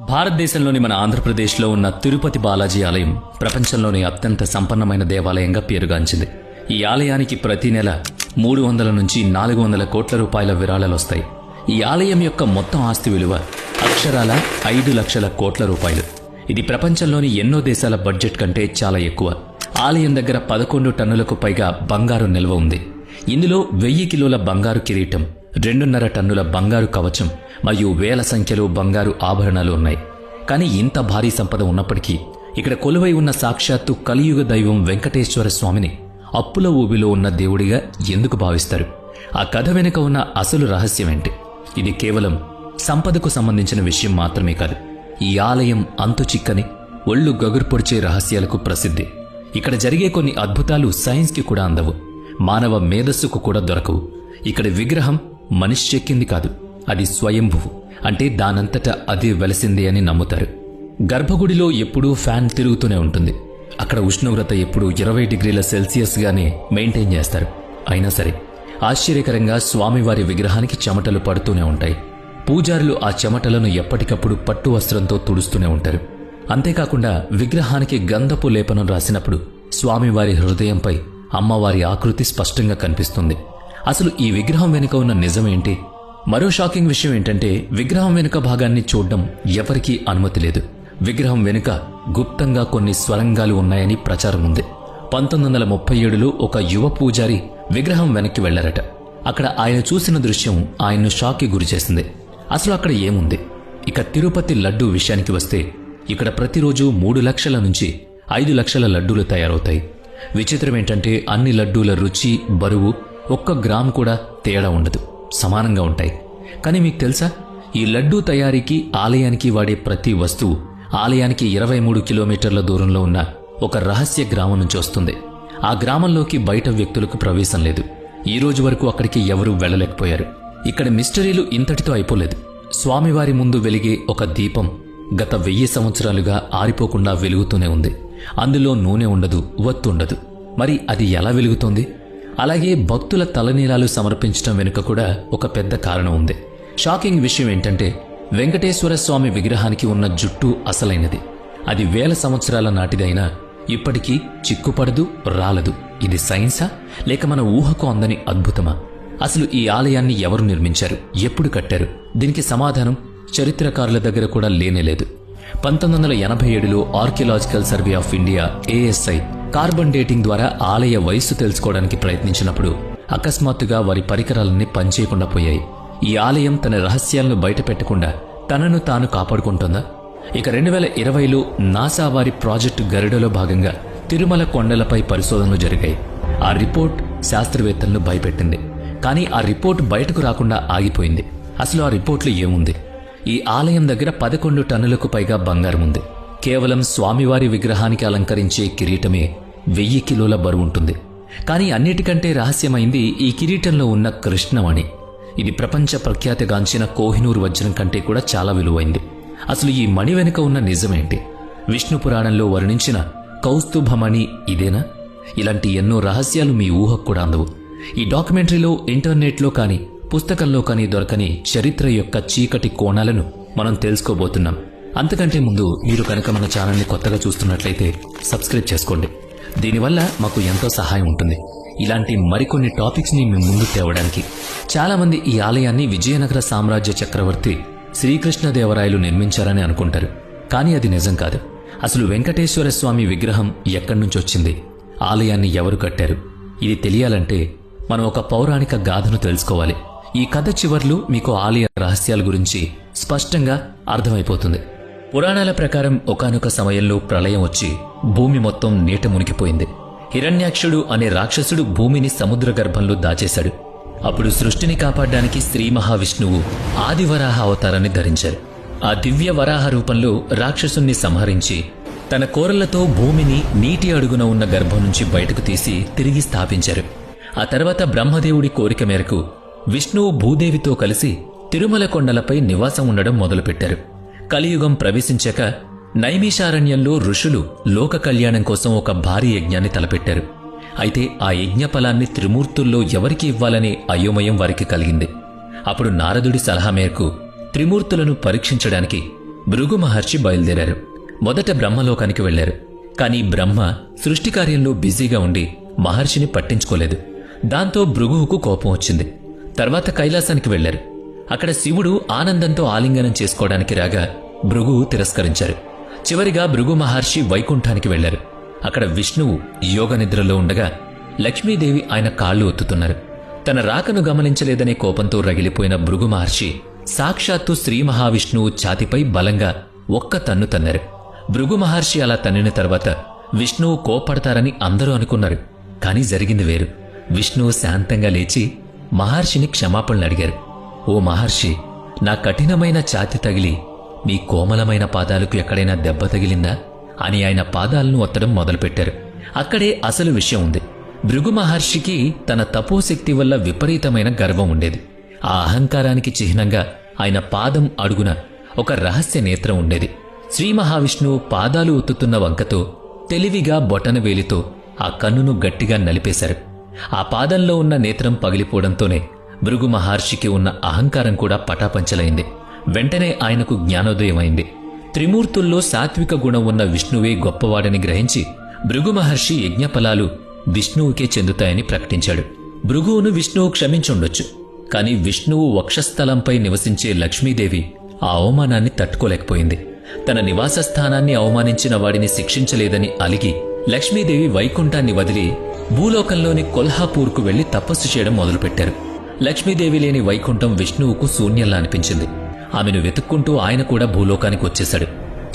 భారతదేశంలోని మన ఆంధ్రప్రదేశ్లో ఉన్న తిరుపతి బాలాజీ ఆలయం ప్రపంచంలోని అత్యంత సంపన్నమైన దేవాలయంగా పేరుగాంచింది. ఈ ఆలయానికి ప్రతి నెల మూడు వందల నుంచి నాలుగు వందల కోట్ల రూపాయల విరాళాలు వస్తాయి. ఈ ఆలయం యొక్క మొత్తం ఆస్తి విలువ అక్షరాల ఐదు లక్షల కోట్ల రూపాయలు. ఇది ప్రపంచంలోని ఎన్నో దేశాల బడ్జెట్ కంటే చాలా ఎక్కువ. ఆలయం దగ్గర పదకొండు టన్నులకు పైగా బంగారు నిల్వ ఉంది. ఇందులో వెయ్యి కిలోల బంగారు కిరీటం రెండున్నర టన్నుల బంగారు కవచం మరియు వేల సంఖ్యలో బంగారు ఆభరణాలు ఉన్నాయి. కానీ ఇంత భారీ సంపద ఉన్నప్పటికీ ఇక్కడ కొలువై ఉన్న సాక్షాత్తు కలియుగ దైవం వెంకటేశ్వర స్వామిని అప్పుల ఊబిలో ఉన్న దేవుడిగా ఎందుకు భావిస్తారు? ఆ కథ వెనుక ఉన్న అసలు రహస్యం ఏంటి? ఇది కేవలం సంపదకు సంబంధించిన విషయం మాత్రమే కాదు. ఈ ఆలయం అంతు చిక్కని ఒళ్ళు గగుర్పొడిచే రహస్యాలకు ప్రసిద్ధి. ఇక్కడ జరిగే కొన్ని అద్భుతాలు సైన్స్కి కూడా అందవు. మానవ మేధస్సుకు కూడా దొరకవు. ఇక్కడ విగ్రహం మనిషి చెక్కింది కాదు. అది స్వయంభువు. అంటే దానంతట అదే వెలసింది అని నమ్ముతారు. గర్భగుడిలో ఎప్పుడూ ఫ్యాన్ తిరుగుతూనే ఉంటుంది. అక్కడ ఉష్ణోగ్రత ఎప్పుడూ ఇరవై డిగ్రీల సెల్సియస్గానే మెయింటైన్ చేస్తారు. అయినా సరే ఆశ్చర్యకరంగా స్వామివారి విగ్రహానికి చెమటలు పడుతూనే ఉంటాయి. పూజారులు ఆ చెమటలను ఎప్పటికప్పుడు పట్టు వస్త్రంతో తుడుస్తూనే ఉంటారు. అంతేకాకుండా విగ్రహానికి గంధపు లేపనం రాసినప్పుడు స్వామివారి హృదయంపై అమ్మవారి ఆకృతి స్పష్టంగా కనిపిస్తుంది. అసలు ఈ విగ్రహం వెనుక ఉన్న నిజమేంటి మరో షాకింగ్ విషయం ఏంటంటే విగ్రహం వెనుక భాగాన్ని చూడడం ఎవరికీ అనుమతి లేదు. విగ్రహం వెనుక గుప్తంగా కొన్ని స్వరంగాలు ఉన్నాయని ప్రచారం ఉంది. పంతొమ్మిది వందల ముప్పై ఏడులో ఒక యువ పూజారి విగ్రహం వెనక్కి వెళ్ళారట. అక్కడ ఆయన చూసిన దృశ్యం ఆయన్ను షాక్కి గురిచేసింది అసలు అక్కడ ఏముంది? ఇక తిరుపతి లడ్డూ విషయానికి వస్తే ఇక్కడ ప్రతిరోజు మూడు లక్షల నుంచి ఐదు లక్షల లడ్డూలు తయారవుతాయి. విచిత్రం ఏంటంటే అన్ని లడ్డూల రుచి బరువు ఒక్క గ్రామ్ కూడా తేడా ఉండదు. సమానంగా ఉంటాయి. కానీ మీకు తెలుసా? ఈ లడ్డూ తయారీకి ఆలయానికి వాడే ప్రతి వస్తువు ఆలయానికి ఇరవై మూడు కిలోమీటర్ల దూరంలో ఉన్న ఒక రహస్య గ్రామం నుంచి వస్తుంది. ఆ గ్రామంలోకి బయట వ్యక్తులకు ప్రవేశం లేదు. ఈ రోజు వరకు అక్కడికి ఎవరూ వెళ్ళలేకపోయారు. ఇక్కడ మిస్టరీలు ఇంతటితో అయిపోలేదు. స్వామివారి ముందు వెలిగే ఒక దీపం గత వెయ్యి సంవత్సరాలుగా ఆరిపోకుండా వెలుగుతూనే ఉంది. అందులో నూనె ఉండదు వత్తు ఉండదు మరి అది ఎలా వెలుగుతోంది? అలాగే భక్తుల తలనీలాలు సమర్పించడం వెనుక కూడా ఒక పెద్ద కారణం ఉంది. షాకింగ్ విషయం ఏంటంటే వెంకటేశ్వర స్వామి విగ్రహానికి ఉన్న జుట్టు అసలైనది. అది వేల సంవత్సరాల నాటిదైనా ఇప్పటికీ చిక్కుపడదు రాలదు. ఇది సైన్సా? లేక మన ఊహకు అందని అద్భుతమా? అసలు ఈ ఆలయాన్ని ఎవరు నిర్మించారు? ఎప్పుడు కట్టారు? దీనికి సమాధానం చరిత్రకారుల దగ్గర కూడా లేనేలేదు పంతొమ్మిది వందల ఎనభై ఏడులో archaeological survey of India ASI carbon dating ద్వారా ఆలయ వయస్సు తెలుసుకోవడానికి ప్రయత్నించినప్పుడు అకస్మాత్తుగా వారి పరికరాలన్నీ పనిచేయకుండా పోయాయి. ఈ ఆలయం తన రహస్యాలను బయటపెట్టకుండా తనను తాను కాపాడుకుంటుందా? ఇక రెండు వేల ఇరవైలో నాసా వారి ప్రాజెక్టు గరుడలో భాగంగా తిరుమల కొండలపై పరిశోధనలు జరిగాయి. ఆ రిపోర్ట్ శాస్త్రవేత్తలను భయపెట్టింది. కానీ ఆ రిపోర్ట్ బయటకు రాకుండా ఆగిపోయింది. అసలు ఆ రిపోర్ట్లో ఏముంది? ఈ ఆలయం దగ్గర పదకొండు టన్నులకు పైగా బంగారం ఉంది. కేవలం స్వామివారి విగ్రహానికి అలంకరించే కిరీటమే వెయ్యి కిలోల బరువుంటుంది కానీ అన్నిటికంటే రహస్యమైంది ఈ కిరీటంలో ఉన్న కృష్ణమణి. ఇది ప్రపంచ ప్రఖ్యాతిగాంచిన కోహినూర్ వజ్రం కంటే కూడా చాలా విలువైంది. అసలు ఈ మణి వెనుక ఉన్న నిజమేంటి? విష్ణు పురాణంలో వర్ణించిన కౌస్తుభమణి ఇదేనా? ఇలాంటి ఎన్నో రహస్యాలు మీ ఊహకు కూడా అందవు. ఈ డాక్యుమెంటరీలో ఇంటర్నెట్లో కానీ పుస్తకంలో కానీ దొరకని చరిత్ర యొక్క చీకటి కోణాలను మనం తెలుసుకోబోతున్నాం. అంతకంటే ముందు మీరు కనుక మన ఛానల్ని కొత్తగా చూస్తున్నట్లయితే సబ్స్క్రైబ్ చేసుకోండి. దీనివల్ల మాకు ఎంతో సహాయం ఉంటుంది. ఇలాంటి మరికొన్ని టాపిక్స్ని మీ ముందు తేవడానికి చాలామంది ఈ ఆలయాన్ని విజయనగర సామ్రాజ్య చక్రవర్తి శ్రీకృష్ణదేవరాయలు నిర్మించారని అనుకుంటారు. కానీ అది నిజం కాదు. అసలు వెంకటేశ్వర స్వామి విగ్రహం ఎక్కడి నుంచి వచ్చింది? ఆలయాన్ని ఎవరు కట్టారు? ఇది తెలియాలంటే మనం ఒక పౌరాణిక గాథను తెలుసుకోవాలి. ఈ కథ చివర్లు మీకు ఆలయ రహస్యాల గురించి స్పష్టంగా అర్థమైపోతుంది. పురాణాల ప్రకారం ఒకానొక సమయంలో ప్రళయం వచ్చి భూమి మొత్తం నీట మునిగిపోయింది. హిరణ్యాక్షుడు అనే రాక్షసుడు భూమిని సముద్ర గర్భంలో దాచేశాడు. అప్పుడు సృష్టిని కాపాడడానికి శ్రీ మహావిష్ణువు ఆదివరాహ అవతారాన్ని ధరించారు. ఆ దివ్య వరాహ రూపంలో రాక్షసుణ్ణి సంహరించి తన కోరలతో భూమిని నీటి అడుగున ఉన్న గర్భం నుంచి బయటకు తీసి తిరిగి స్థాపించారు. ఆ తర్వాత బ్రహ్మదేవుడి కోరిక మేరకు విష్ణువు భూదేవితో కలిసి తిరుమల కొండలపై నివాసం ఉండడం మొదలుపెట్టారు. కలియుగం ప్రవేశించాక నైమిషారణ్యంలో ఋషులు లోక కళ్యాణం కోసం ఒక భారీ యజ్ఞాన్ని తలపెట్టారు. అయితే ఆ యజ్ఞ ఫలాన్ని త్రిమూర్తుల్లో ఎవరికి ఇవ్వాలనే అయోమయం వారికి కలిగింది. అప్పుడు నారదుడి సలహా మేరకు త్రిమూర్తులను పరీక్షించడానికి భృగు మహర్షి బయలుదేరారు. మొదట బ్రహ్మలోకానికి వెళ్ళారు కానీ బ్రహ్మ సృష్టి కార్యంలో బిజీగా ఉండి మహర్షిని పట్టించుకోలేదు. దాంతో భృగువుకు కోపం వచ్చింది. తర్వాత కైలాసానికి వెళ్ళారు అక్కడ శివుడు ఆనందంతో ఆలింగనం చేసుకోవడానికి రాగా భృగువు తిరస్కరించారు. చివరిగా భృగు మహర్షి వైకుంఠానికి వెళ్ళారు అక్కడ విష్ణువు యోగ నిద్రలో ఉండగా లక్ష్మీదేవి ఆయన కాళ్ళు ఒత్తుతున్నారు. తన రాకను గమనించలేదనే కోపంతో రగిలిపోయిన భృగు మహర్షి సాక్షాత్తు శ్రీ మహావిష్ణువు ఛాతిపై బలంగా ఒక్క తన్ను తన్నారు. భృగు మహర్షి అలా తన్నిన తర్వాత విష్ణువు కోపడతారని అందరూ అనుకున్నారు. కానీ జరిగింది వేరు. విష్ణువు శాంతంగా లేచి మహర్షిని క్షమాపణలు అడిగారు. ఓ మహర్షి నా కఠినమైన ఛాతి తగిలి మీ కోమలమైన పాదాలకు ఎక్కడైనా దెబ్బ తగిలిందా? అని ఆయన పాదాలను ఒత్తడం మొదలుపెట్టారు. అక్కడే అసలు విషయం ఉంది. భృగు మహర్షికి తన తపోశక్తి వల్ల విపరీతమైన గర్వం ఉండేది. ఆ అహంకారానికి చిహ్నంగా ఆయన పాదం అడుగున ఒక రహస్య నేత్రం ఉండేది. శ్రీ మహావిష్ణువు పాదాలు ఒత్తుతున్న వంకతో తెలివిగా బొటన వేలితో ఆ కన్నును గట్టిగా నలిపేశారు. ఆ పాదంలో ఉన్న నేత్రం పగిలిపోవడంతోనే భృగు మహర్షికి ఉన్న అహంకారం కూడా పటాపంచలైంది. వెంటనే ఆయనకు జ్ఞానోదయమైంది. త్రిమూర్తుల్లో సాత్విక గుణం ఉన్న విష్ణువే గొప్పవాడని గ్రహించి భృగు మహర్షి యజ్ఞఫలాలు విష్ణువుకే చెందుతాయని ప్రకటించాడు. భృగువును విష్ణువు క్షమించుండొచ్చు. కాని విష్ణువు వక్షస్థలంపై నివసించే లక్ష్మీదేవి ఆ అవమానాన్ని తట్టుకోలేకపోయింది. తన నివాస స్థానాన్ని అవమానించిన వాడిని శిక్షించలేదని అలిగి లక్ష్మీదేవి వైకుంఠాన్ని వదిలి భూలోకంలోని కొల్హాపూర్కు వెళ్ళి తపస్సు చేయడం మొదలుపెట్టారు. లక్ష్మీదేవి లేని వైకుంఠం విష్ణువుకు శూన్యంలా అనిపించింది. ఆమెను వెతుక్కుంటూ ఆయన కూడా భూలోకానికి వచ్చేశాడు.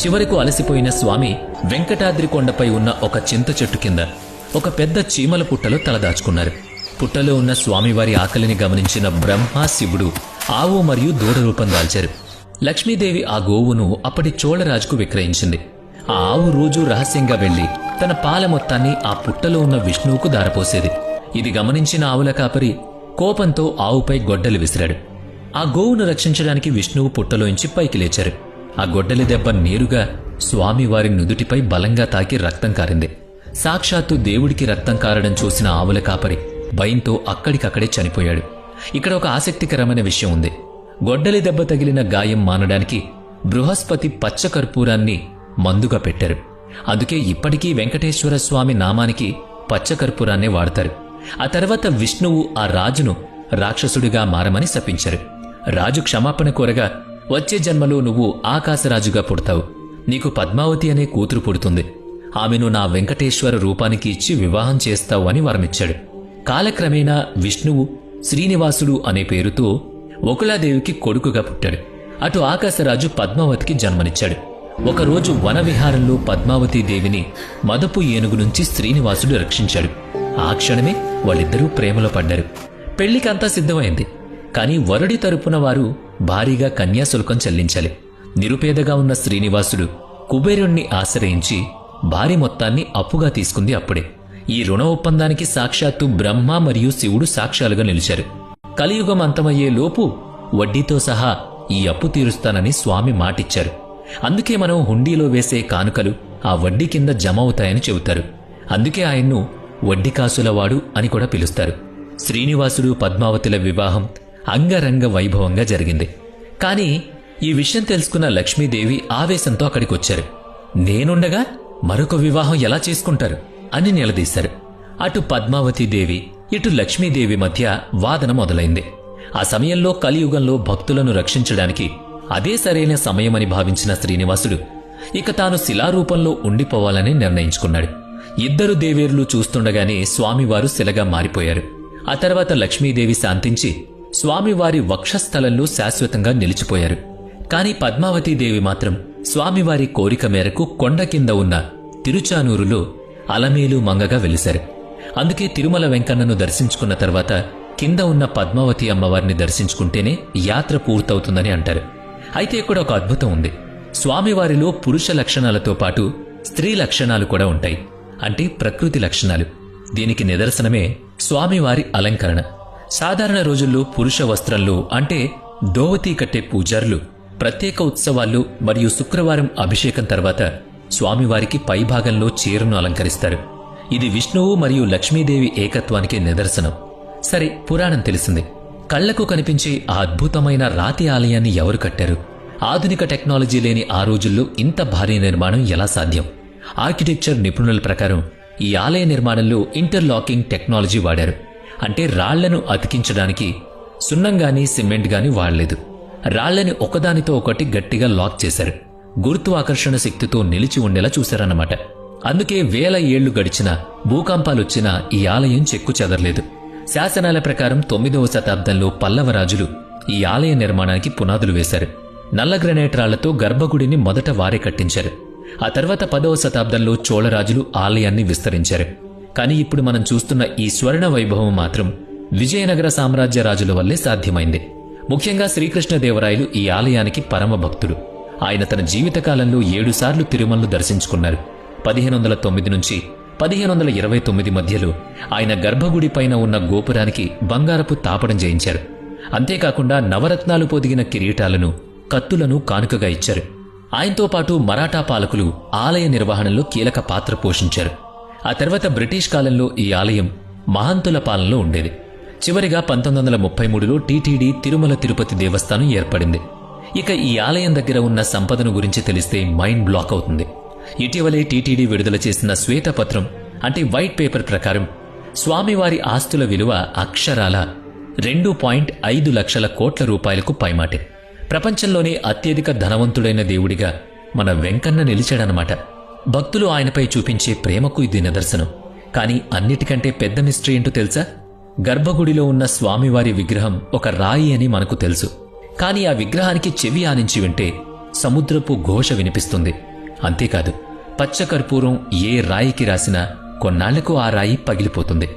చివరకు అలసిపోయిన స్వామి వెంకటాద్రి కొండపై ఉన్న ఒక చింత చెట్టు కింద ఒక పెద్ద చీమల పుట్టలో తలదాచుకున్నారు పుట్టలో ఉన్న స్వామివారి ఆకలిని గమనించిన బ్రహ్మ శివుడు ఆవు మరియు దూడ రూపం దాల్చారు. లక్ష్మీదేవి ఆ గోవును అప్పటి చోళరాజుకు విక్రయించింది. ఆ ఆవు రోజూ రహస్యంగా వెళ్ళి తన పాల మొత్తాన్ని ఆ పుట్టలో ఉన్న విష్ణువుకు దారపోసేది ఇది గమనించిన ఆవుల కాపరి కోపంతో ఆవుపై గొడ్డలి విసిరాడు. ఆ గోవును రక్షించడానికి విష్ణువు పుట్టలోంచి పైకి లేచారు. ఆ గొడ్డలి దెబ్బ నేరుగా స్వామివారి నుదుటిపై బలంగా తాకి రక్తం కారింది. సాక్షాత్తు దేవుడికి రక్తం కారడం చూసిన ఆవుల కాపరి భయంతో అక్కడికక్కడే చనిపోయాడు. ఇక్కడ ఒక ఆసక్తికరమైన విషయం ఉంది. గొడ్డలి దెబ్బ తగిలిన గాయం మానడానికి బృహస్పతి పచ్చ కర్పూరాన్ని మందుగా పెట్టారు. అందుకే ఇప్పటికీ వెంకటేశ్వర స్వామి నామానికి పచ్చ కర్పూరాన్నే వాడతారు. ఆ తర్వాత విష్ణువు ఆ రాజును రాక్షసుడిగా మారమని శపించారు. రాజు క్షమాపణ కోరగా వచ్చే జన్మలో నువ్వు ఆకాశరాజుగా పుడతావు. నీకు పద్మావతి అనే కూతురు పుడుతుంది. ఆమెను నా వెంకటేశ్వర రూపానికి ఇచ్చి వివాహం చేస్తావు అని వరమిచ్చాడు. కాలక్రమేణా విష్ణువు శ్రీనివాసుడు అనే పేరుతో ఒకలాదేవికి కొడుకుగా పుట్టాడు. అటు ఆకాశరాజు పద్మావతికి జన్మనిచ్చాడు. ఒకరోజు వనవిహారంలో పద్మావతీదేవిని పద్మావతి దేవిని మదపు ఏనుగు నుంచి శ్రీనివాసుడు రక్షించాడు. ఆ క్షణమే వాళ్ళిద్దరూ ప్రేమలో పడ్డారు. పెళ్ళికంతా సిద్ధమైంది. కానీ వరుడి తరపున వారు భారీగా కన్యాశుల్కం చెల్లించాలి. నిరుపేదగా ఉన్న శ్రీనివాసుడు కుబేరుణ్ణి ఆశ్రయించి భారీ మొత్తాన్ని అప్పుగా తీసుకుంది అప్పుడే. ఈ రుణ ఒప్పందానికి సాక్షాత్తు బ్రహ్మ మరియు శివుడు సాక్ష్యాలుగా నిలిచారు. కలియుగం అంతమయ్యే లోపు వడ్డీతో సహా ఈ అప్పు తీరుస్తానని స్వామి మాటిచ్చారు. అందుకే మనం హుండీలో వేసే కానుకలు ఆ వడ్డీ కింద జమ అవుతాయని చెబుతారు. అందుకే ఆయన్ను వడ్డికాసులవాడు అని కూడా పిలుస్తారు. శ్రీనివాసుడు పద్మావతుల వివాహం అంగరంగ వైభవంగా జరిగింది. కానీ ఈ విషయం తెలుసుకున్న లక్ష్మీదేవి ఆవేశంతో అక్కడికి వచ్చారు నేనుండగా మరొక వివాహం ఎలా చేసుకుంటారు అని నిలదీశారు. అటు పద్మావతీదేవి ఇటు లక్ష్మీదేవి మధ్య వాదన మొదలైంది. ఆ సమయంలో కలియుగంలో భక్తులను రక్షించడానికి అదే సరైన సమయమని భావించిన శ్రీనివాసుడు ఇక తాను శిలారూపంలో ఉండిపోవాలని నిర్ణయించుకున్నాడు. ఇద్దరు దేవేరులు చూస్తుండగానే స్వామివారు శిలగా మారిపోయారు. ఆ తర్వాత లక్ష్మీదేవి శాంతించి స్వామివారి వక్షస్థలంలో శాశ్వతంగా నిలిచిపోయారు. కాని పద్మావతీదేవి మాత్రం స్వామివారి కోరిక మేరకు కొండ కింద ఉన్న తిరుచానూరులో అలమేలు మంగగా వెలిశారు. అందుకే తిరుమల వెంకన్నను దర్శించుకున్న తర్వాత కింద ఉన్న పద్మావతి అమ్మవారిని దర్శించుకుంటేనే యాత్ర పూర్తవుతుందని అంటారు. అయితే ఇక్కడ ఒక అద్భుతం ఉంది. స్వామివారిలో పురుష లక్షణాలతో పాటు స్త్రీ లక్షణాలు కూడా ఉంటాయి. అంటే ప్రకృతి లక్షణాలు. దీనికి నిదర్శనమే స్వామివారి అలంకరణ. సాధారణ రోజుల్లో పురుష వస్త్రంలో అంటే దోవతి కట్టే పూజారులు ప్రత్యేక ఉత్సవాలు మరియు శుక్రవారం అభిషేకం తర్వాత స్వామివారికి పైభాగంలో చీరను అలంకరిస్తారు. ఇది విష్ణువు మరియు లక్ష్మీదేవి ఏకత్వానికి నిదర్శనం. సరే పురాణం తెలిసింది. కళ్ళకు కనిపించే ఆ అద్భుతమైన రాతి ఆలయాన్ని ఎవరు కట్టారు? ఆధునిక టెక్నాలజీ లేని ఆ రోజుల్లో ఇంత భారీ నిర్మాణం ఎలా సాధ్యం? ఆర్కిటెక్చర్ నిపుణుల ప్రకారం ఈ ఆలయ నిర్మాణంలో ఇంటర్లాకింగ్ టెక్నాలజీ వాడారు. అంటే రాళ్ళను అతికించడానికి సున్నం గాని సిమెంట్ గాని వాడలేదు. రాళ్ళని ఒకదానితో ఒకటి గట్టిగా లాక్ చేశారు. గురుత్వాకర్షణ శక్తితో నిలిచి ఉండేలా చూశారన్నమాట. అందుకే వేల ఏళ్ళు గడిచిన భూకంపాలొచ్చినా ఈ ఆలయం చెక్కు చెదరలేదు. శాసనాల ప్రకారం తొమ్మిదవ శతాబ్దంలో పల్లవ రాజులు ఈ ఆలయ నిర్మాణానికి పునాదులు వేశారు. నల్ల గ్రనైట్ రాళ్ళతో గర్భగుడిని మొదట వారే కట్టించారు. ఆ తర్వాత పదవ శతాబ్దంలో చోళరాజులు ఆలయాన్ని విస్తరించారు. కానీ ఇప్పుడు మనం చూస్తున్న ఈ స్వర్ణ వైభవం మాత్రం విజయనగర సామ్రాజ్య రాజుల వల్లే సాధ్యమైంది. ముఖ్యంగా శ్రీకృష్ణదేవరాయలు ఈ ఆలయానికి పరమ భక్తుడు. ఆయన తన జీవితకాలంలో ఏడుసార్లు తిరుమలను దర్శించుకున్నారు. పదిహేను వందల తొమ్మిది నుంచి పదిహేను వందల ఇరవై తొమ్మిది మధ్యలో ఆయన గర్భగుడి పైన ఉన్న గోపురానికి బంగారపు తాపడం చేయించారు అంతేకాకుండా నవరత్నాలు పొదిగిన కిరీటాలను కత్తులను కానుకగా ఇచ్చారు. ఆయనతో పాటు మరాఠా పాలకులు ఆలయ నిర్వహణలో కీలక పాత్ర పోషించారు. ఆ తర్వాత బ్రిటిష్ కాలంలో ఈ ఆలయం మహంతుల పాలనలో ఉండేది. చివరిగా పంతొమ్మిది వందల ముప్పై మూడులో టీటీడీ తిరుమల తిరుపతి దేవస్థానం ఏర్పడింది. ఇక ఈ ఆలయం దగ్గర ఉన్న సంపదను గురించి తెలిస్తే మైండ్ బ్లాక్ అవుతుంది. ఇటీవలే టీటీడీ విడుదల చేసిన శ్వేతపత్రం అంటే వైట్ పేపర్ ప్రకారం స్వామివారి ఆస్తుల విలువ అక్షరాల రెండు పాయింట్ ఐదు లక్షల కోట్ల రూపాయలకు పైమాటే. ప్రపంచంలోనే అత్యధిక ధనవంతుడైన దేవుడిగా మన వెంకన్న నిలిచాడనమాట భక్తులు ఆయనపై చూపించే ప్రేమకు ఇది నిదర్శనం. కానీ అన్నిటికంటే పెద్ద మిస్టరీ ఏంటో తెలుసా? గర్భగుడిలో ఉన్న స్వామివారి విగ్రహం ఒక రాయి అని మనకు తెలుసు. కానీ ఆ విగ్రహానికి చెవి ఆనించి వింటే సముద్రపు ఘోష వినిపిస్తుంది. అంతేకాదు పచ్చకర్పూరం ఏ రాయికి రాసినా కొన్నాళ్ళకు ఆ రాయి పగిలిపోతుంది.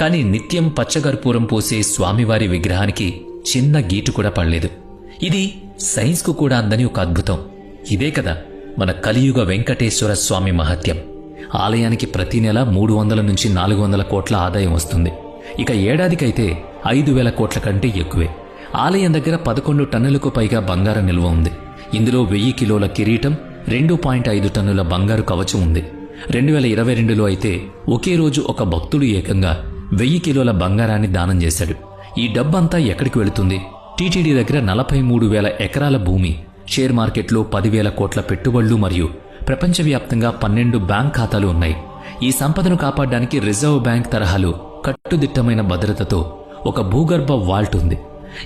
కానీ నిత్యం పచ్చకర్పూరం పోసే స్వామివారి విగ్రహానికి చిన్న గీటు కూడా పడలేదు. ఇది సైన్స్కు కూడా అందని ఒక అద్భుతం. ఇదే కదా మన కలియుగ వెంకటేశ్వర స్వామి మహత్యం. ఆలయానికి ప్రతి నెల మూడు వందల నుంచి నాలుగు వందల కోట్ల ఆదాయం వస్తుంది. ఇక ఏడాదికైతే ఐదు వేల కోట్ల కంటే ఎక్కువే. ఆలయం దగ్గర పదకొండు టన్నులకు పైగా బంగారం నిల్వ ఉంది. ఇందులో వెయ్యి కిలోల కిరీటం రెండు పాయింట్ ఐదు టన్నుల బంగారు కవచం ఉంది. రెండు వేల ఇరవై రెండులో అయితే ఒకే రోజు ఒక భక్తుడు ఏకంగా వెయ్యి కిలోల బంగారాన్ని దానం చేశాడు. ఈ డబ్బంతా ఎక్కడికి వెళుతుంది? టీటీడీ దగ్గర నలభై మూడు వేల ఎకరాల భూమి షేర్ మార్కెట్లో పదివేల కోట్ల పెట్టుబడులు మరియు ప్రపంచవ్యాప్తంగా పన్నెండు బ్యాంక్ ఖాతాలు ఉన్నాయి. ఈ సంపదను కాపాడడానికి రిజర్వ్ బ్యాంక్ తరహాలో కట్టుదిట్టమైన భద్రతతో ఒక భూగర్భ వాల్ట్ ఉంది.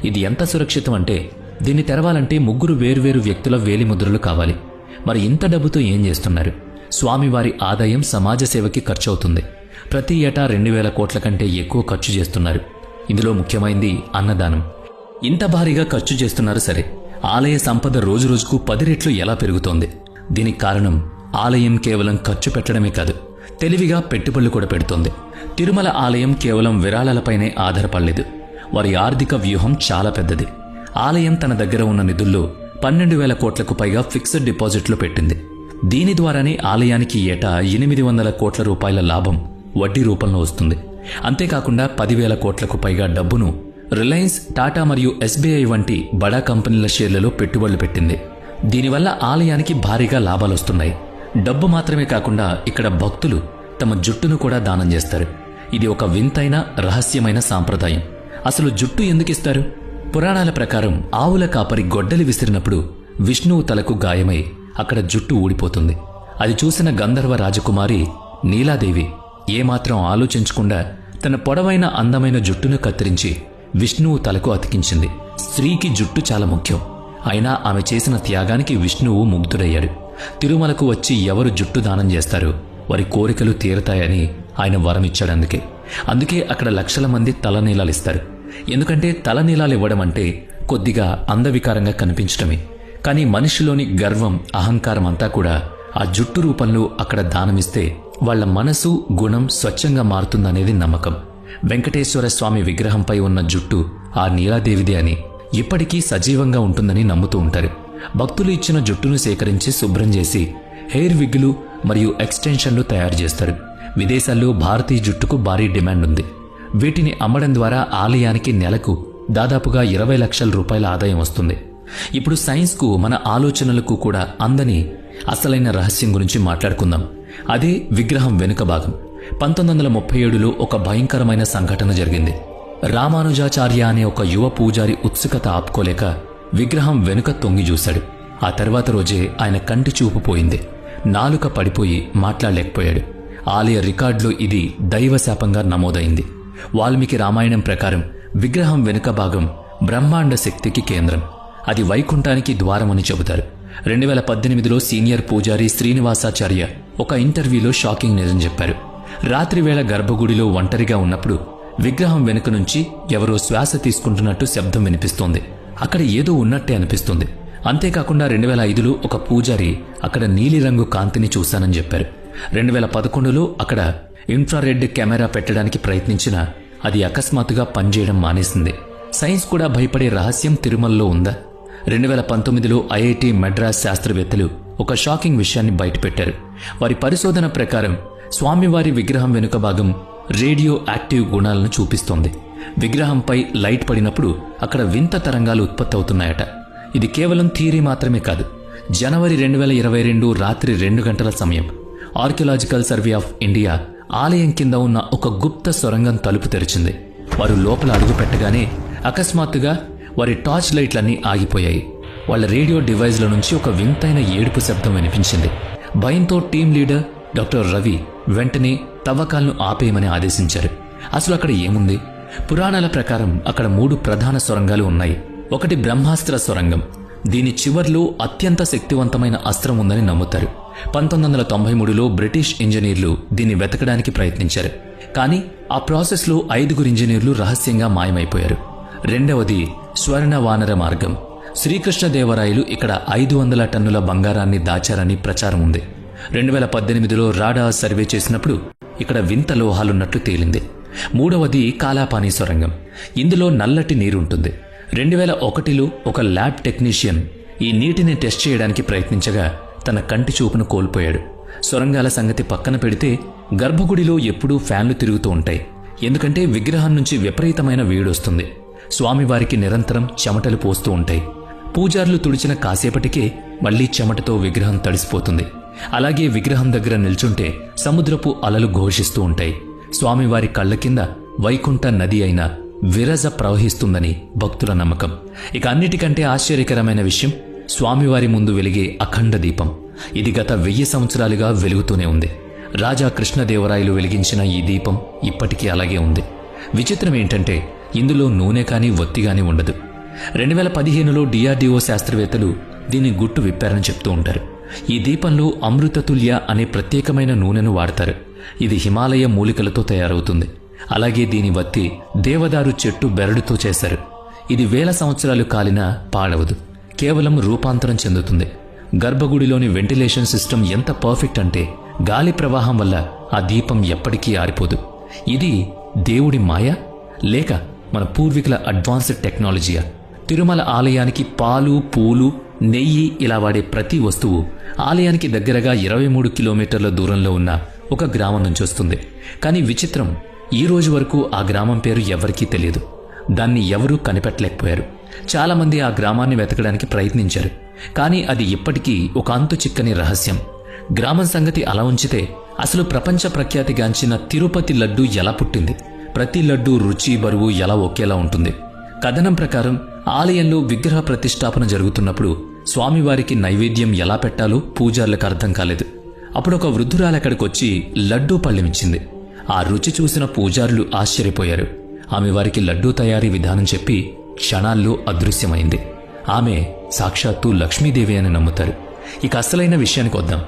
ఇది ఎంత సురక్షితం అంటే దీన్ని తెరవాలంటే ముగ్గురు వేర్వేరు వ్యక్తుల వేలిముద్రలు కావాలి. మరి ఇంత డబ్బుతో ఏం చేస్తున్నారు? స్వామివారి ఆదాయం సమాజ సేవకి ఖర్చవుతుంది. ప్రతి ఏటా రెండు వేల కోట్ల కంటే ఎక్కువ ఖర్చు చేస్తున్నారు. ఇందులో ముఖ్యమైంది అన్నదానం. ఇంత భారీగా ఖర్చు చేస్తున్నారు సరే. ఆలయ సంపద రోజురోజుకు పది రెట్లు ఎలా పెరుగుతోంది? దీనికి కారణం ఆలయం కేవలం ఖర్చు పెట్టడమే కాదు తెలివిగా పెట్టుబడులు కూడా పెడుతోంది. తిరుమల ఆలయం కేవలం విరాళాలపైనే ఆధారపడలేదు. వారి ఆర్థిక వ్యూహం చాలా పెద్దది. ఆలయం తన దగ్గర ఉన్న నిధుల్లో పన్నెండు వేల కోట్లకు పైగా ఫిక్స్డ్ డిపాజిట్లు పెట్టింది. దీని ద్వారానే ఆలయానికి ఏటా ఎనిమిది వందల కోట్ల రూపాయల లాభం వడ్డీ రూపంలో వస్తుంది. అంతేకాకుండా పదివేల కోట్లకు పైగా డబ్బును రిలయన్స్ టాటా మరియు ఎస్బీఐ వంటి బడా కంపెనీల షేర్లలో పెట్టుబడులు పెట్టింది. దీనివల్ల ఆలయానికి భారీగా లాభాలొస్తున్నాయి డబ్బు మాత్రమే కాకుండా ఇక్కడ భక్తులు తమ జుట్టును కూడా దానం చేస్తారు. ఇది ఒక వింతైన రహస్యమైన సాంప్రదాయం. అసలు జుట్టు ఎందుకిస్తారు పురాణాల ప్రకారం ఆవుల కాపరి గొడ్డలి విసిరినప్పుడు విష్ణువు తలకు గాయమై అక్కడ జుట్టు ఊడిపోతుంది. అది చూసిన గంధర్వ రాజకుమారి నీలాదేవి ఏమాత్రం ఆలోచించకుండా తన పొడవైన అందమైన జుట్టును కత్తిరించి విష్ణువు తలకు అతికించింది. స్త్రీకి జుట్టు చాలా ముఖ్యం. అయినా ఆమె చేసిన త్యాగానికి విష్ణువు ముగ్ధుడయ్యాడు. తిరుమలకు వచ్చి ఎవరు జుట్టు దానం చేస్తారో? వారి కోరికలు తీరతాయని ఆయన వరమిచ్చాడు అందుకే. అందుకే అక్కడ లక్షల మంది తలనీలాలిస్తారు ఎందుకంటే తలనీలాలు ఇవ్వడం అంటే కొద్దిగా అందవికారంగా కనిపించటమే. కానీ మనిషిలోని గర్వం అహంకారం అంతా కూడా ఆ జుట్టు రూపంలో అక్కడ దానమిస్తే వాళ్ళ మనసు గుణం స్వచ్ఛంగా మారుతుందనేది నమ్మకం. వెంకటేశ్వర స్వామి విగ్రహంపై ఉన్న జుట్టు ఆ నీలాదేవిదే అని ఇప్పటికీ సజీవంగా ఉంటుందని నమ్ముతూ ఉంటారు. భక్తులు ఇచ్చిన జుట్టును సేకరించి శుభ్రం చేసి హెయిర్ విగ్లు మరియు ఎక్స్టెన్షన్లు తయారు చేస్తారు. విదేశాల్లో భారతీయ జుట్టుకు భారీ డిమాండ్ ఉంది. వీటిని అమ్మడం ద్వారా ఆలయానికి నెలకు దాదాపుగా ఇరవై లక్షల రూపాయల ఆదాయం వస్తుంది. ఇప్పుడు సైన్స్కు మన ఆలోచనలకు కూడా అందని అసలైన రహస్యం గురించి మాట్లాడుకుందాం. అదే విగ్రహం వెనుక భాగం. పంతొమ్మిది వందల ముప్పై ఏడులో ఒక భయంకరమైన సంఘటన జరిగింది. రామానుజాచార్య అనే ఒక యువ పూజారి ఉత్సుకత ఆపుకోలేక విగ్రహం వెనుక తొంగి చూశాడు. ఆ తర్వాత రోజే ఆయన కంటి చూపు పోయింది. నాలుక పడిపోయి మాట్లాడలేకపోయాడు. ఆలయ రికార్డులో ఇది దైవశాపంగా నమోదైంది. వాల్మీకి రామాయణం ప్రకారం విగ్రహం వెనుక భాగం బ్రహ్మాండ శక్తికి కేంద్రం. అది వైకుంఠానికి ద్వారమని చెబుతారు. రెండు వేల పద్దెనిమిదిలో సీనియర్ పూజారి శ్రీనివాసాచార్య ఒక ఇంటర్వ్యూలో షాకింగ్ నిజం చెప్పారు. రాత్రివేళ గర్భగుడిలో ఒంటరిగా ఉన్నప్పుడు విగ్రహం వెనుక నుంచి ఎవరో శ్వాస తీసుకుంటున్నట్టు శబ్దం వినిపిస్తోంది. అక్కడ ఏదో ఉన్నట్టే అనిపిస్తుంది. అంతేకాకుండా రెండు వేల ఐదులో ఒక పూజారి అక్కడ నీలిరంగు కాంతిని చూశానని చెప్పారు. రెండు వేల పదకొండులో అక్కడ ఇన్ఫ్రారెడ్ కెమెరా పెట్టడానికి ప్రయత్నించినా అది అకస్మాత్తుగా పనిచేయడం మానేసింది. సైన్స్ కూడా భయపడే రహస్యం తిరుమలలో ఉందా? రెండు వేల పంతొమ్మిదిలో ఐఐటి మద్రాస్ శాస్త్రవేత్తలు ఒక షాకింగ్ విషయాన్ని బయటపెట్టారు. వారి పరిశోధన ప్రకారం స్వామివారి విగ్రహం వెనుక భాగం రేడియో యాక్టివ్ గుణాలను చూపిస్తోంది. విగ్రహంపై లైట్ పడినప్పుడు అక్కడ వింత తరంగాలు ఉత్పత్తి అవుతున్నాయట ఇది కేవలం థియరీ మాత్రమే కాదు. జనవరి రెండు వేల ఇరవై రెండు రాత్రి రెండు గంటల సమయం. ఆర్కియలాజికల్ సర్వే ఆఫ్ ఇండియా ఆలయం కింద ఉన్న ఒక గుప్త సొరంగం తలుపు తెరిచింది. వారు లోపల అడుగు పెట్టగానే అకస్మాత్తుగా వారి టార్చ్ లైట్లన్నీ ఆగిపోయాయి. వాళ్ళ రేడియో డివైజ్ల నుంచి ఒక వింతైన ఏడుపు శబ్దం వినిపించింది. భయంతో టీం లీడర్ డాక్టర్ రవి వెంటనే తవ్వకాలను ఆపేయమని ఆదేశించారు. అసలు అక్కడ ఏముంది? పురాణాల ప్రకారం అక్కడ మూడు ప్రధాన సొరంగాలు ఉన్నాయి. ఒకటి బ్రహ్మాస్త్ర సొరంగం. దీని చివర్లో అత్యంత శక్తివంతమైన అస్త్రం ఉందని నమ్ముతారు. పంతొమ్మిది వందల తొంభై మూడులో బ్రిటిష్ ఇంజనీర్లు దీన్ని వెతకడానికి ప్రయత్నించారు. కానీ ఆ ప్రాసెస్లో ఐదుగురు ఇంజనీర్లు రహస్యంగా మాయమైపోయారు. రెండవది స్వర్ణ వానర మార్గం. శ్రీకృష్ణదేవరాయలు ఇక్కడ ఐదు వందల టన్నుల బంగారాన్ని దాచారని ప్రచారం ఉంది. రెండు వేల పద్దెనిమిదిలో రాడా సర్వే చేసినప్పుడు ఇక్కడ వింత లోహాలున్నట్లు తేలింది. మూడవది కాలాపాని సొరంగం. ఇందులో నల్లటి నీరుంటుంది. రెండు వేల ఒకటిలో ఒక ల్యాబ్ టెక్నీషియన్ ఈ నీటిని టెస్ట్ చేయడానికి ప్రయత్నించగా తన కంటి చూపును కోల్పోయాడు. సొరంగాల సంగతి పక్కన పెడితే గర్భగుడిలో ఎప్పుడూ ఫ్యాన్లు తిరుగుతూ ఉంటాయి. ఎందుకంటే విగ్రహం నుంచి విపరీతమైన వేడొస్తుంది. స్వామివారికి నిరంతరం చెమటలు పోస్తూ ఉంటాయి. పూజార్లు తుడిచిన కాసేపటికే మళ్ళీ చెమటతో విగ్రహం తడిసిపోతుంది. అలాగే విగ్రహం దగ్గర నిల్చుంటే సముద్రపు అలలు ఘోషిస్తూ ఉంటాయి. స్వామివారి కళ్ళ కింద వైకుంఠ నది అయిన విరజ ప్రవహిస్తుందని భక్తుల నమ్మకం. ఇక అన్నిటికంటే ఆశ్చర్యకరమైన విషయం స్వామివారి ముందు వెలిగే అఖండ దీపం. ఇది గత వెయ్యి సంవత్సరాలుగా వెలుగుతూనే ఉంది. రాజా కృష్ణదేవరాయలు వెలిగించిన ఈ దీపం ఇప్పటికీ అలాగే ఉంది. విచిత్రం ఏంటంటే ఇందులో నూనె కానీ ఒత్తి కానీ ఉండదు. రెండు వేల పదిహేనులో డిఆర్డీఓ శాస్త్రవేత్తలు దీన్ని గుట్టు విప్పారని చెప్తూ ఉంటారు. ఈ దీపంలో అమృతతుల్య అనే ప్రత్యేకమైన నూనెను వాడతారు. ఇది హిమాలయ మూలికలతో తయారవుతుంది. అలాగే దీని వత్తి దేవదారు చెట్టు బెరడుతో చేశారు ఇది వేల సంవత్సరాలు కాలినా పాడవదు కేవలం రూపాంతరం చెందుతుంది. గర్భగుడిలోని వెంటిలేషన్ సిస్టమ్ ఎంత పర్ఫెక్ట్ అంటే గాలి ప్రవాహం వల్ల ఆ దీపం ఎప్పటికీ ఆరిపోదు. ఇది దేవుడి మాయ? లేక మన పూర్వీకుల అడ్వాన్స్డ్ టెక్నాలజీయా? తిరుమల ఆలయానికి పాలు పూలు నెయ్యి ఇలా వాడే ప్రతి వస్తువు ఆలయానికి దగ్గరగా ఇరవై మూడు కిలోమీటర్ల దూరంలో ఉన్న ఒక గ్రామం నుంచి వస్తుంది. కానీ విచిత్రం ఈ రోజు వరకు ఆ గ్రామం పేరు ఎవరికీ తెలియదు దాన్ని ఎవరూ కనిపెట్టలేకపోయారు. చాలామంది ఆ గ్రామాన్ని వెతకడానికి ప్రయత్నించారు. కానీ అది ఇప్పటికీ ఒక అంతు చిక్కని రహస్యం. గ్రామం సంగతి అలా ఉంచితే అసలు ప్రపంచ ప్రఖ్యాతిగాంచిన తిరుపతి లడ్డు ఎలా పుట్టింది? ప్రతి లడ్డు రుచి బరువు ఎలా ఒకేలా ఉంటుంది? కథనం ప్రకారం ఆలయంలో విగ్రహ ప్రతిష్టాపన జరుగుతున్నప్పుడు స్వామివారికి నైవేద్యం ఎలా పెట్టాలో పూజార్లకు అర్థం కాలేదు. అప్పుడు ఒక వృద్ధురాలు అక్కడికొచ్చి లడ్డూ పళ్ళెమిచ్చింది. ఆ రుచి చూసిన పూజారులు ఆశ్చర్యపోయారు. ఆమె వారికి లడ్డూ తయారీ విధానం చెప్పి క్షణాల్లో అదృశ్యమైంది. ఆమె సాక్షాత్తు లక్ష్మీదేవి అని నమ్ముతారు. ఇక అసలైన విషయానికి వద్దాం.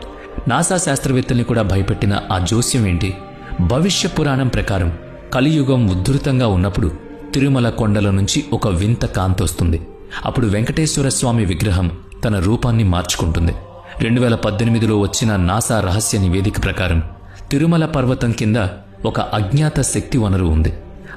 నాసా శాస్త్రవేత్తల్ని కూడా భయపెట్టిన ఆ జోస్యం ఏంటి? భవిష్య పురాణం ప్రకారం కలియుగం ఉద్ధృతంగా ఉన్నప్పుడు తిరుమల కొండల నుంచి ఒక వింత కాంతొస్తుంది. అప్పుడు వెంకటేశ్వర స్వామి విగ్రహం తన రూపాన్ని మార్చుకుంటుంది. రెండు వేల పద్దెనిమిదిలో వచ్చిన నాసా రహస్య నివేదిక ప్రకారం తిరుమల పర్వతం కింద ఒక అజ్ఞాత శక్తి వనరు ఉంది.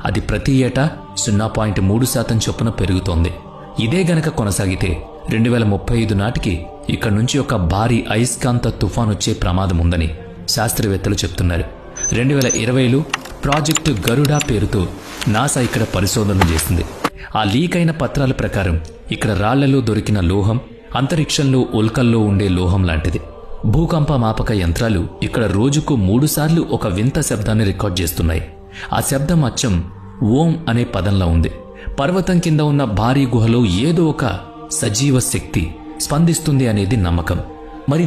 అది ప్రతి ఏటా సున్నా పాయింట్ మూడు శాతం చొప్పున పెరుగుతోంది. ఇదే గనక కొనసాగితే రెండు వేల ముప్పై ఐదు నాటికి ఇక్కడ నుంచి ఒక భారీ అయస్కాంత తుఫాన్ వచ్చే ప్రమాదం ఉందని శాస్త్రవేత్తలు చెప్తున్నారు. రెండు వేల ఇరవైలో ప్రాజెక్టు గరుడా పేరుతో నాసా ఇక్కడ పరిశోధనలు చేసింది ఆ లీక్ అయిన పత్రాల ప్రకారం ఇక్కడ రాళ్ళలో దొరికిన లోహం అంతరిక్షంలో ఉల్కల్లో ఉండే లోహం లాంటిది. భూకంప మాపక యంత్రాలు ఇక్కడ రోజుకు మూడుసార్లు ఒక వింత శబ్దాన్ని రికార్డ్ చేస్తున్నాయి. ఆ శబ్దం అచ్చం ఓం అనే పదంలో ఉంది. పర్వతం కింద ఉన్న భారీ గుహలో ఏదో ఒక సజీవ శక్తి స్పందిస్తుంది అనేది నమ్మకం. మరి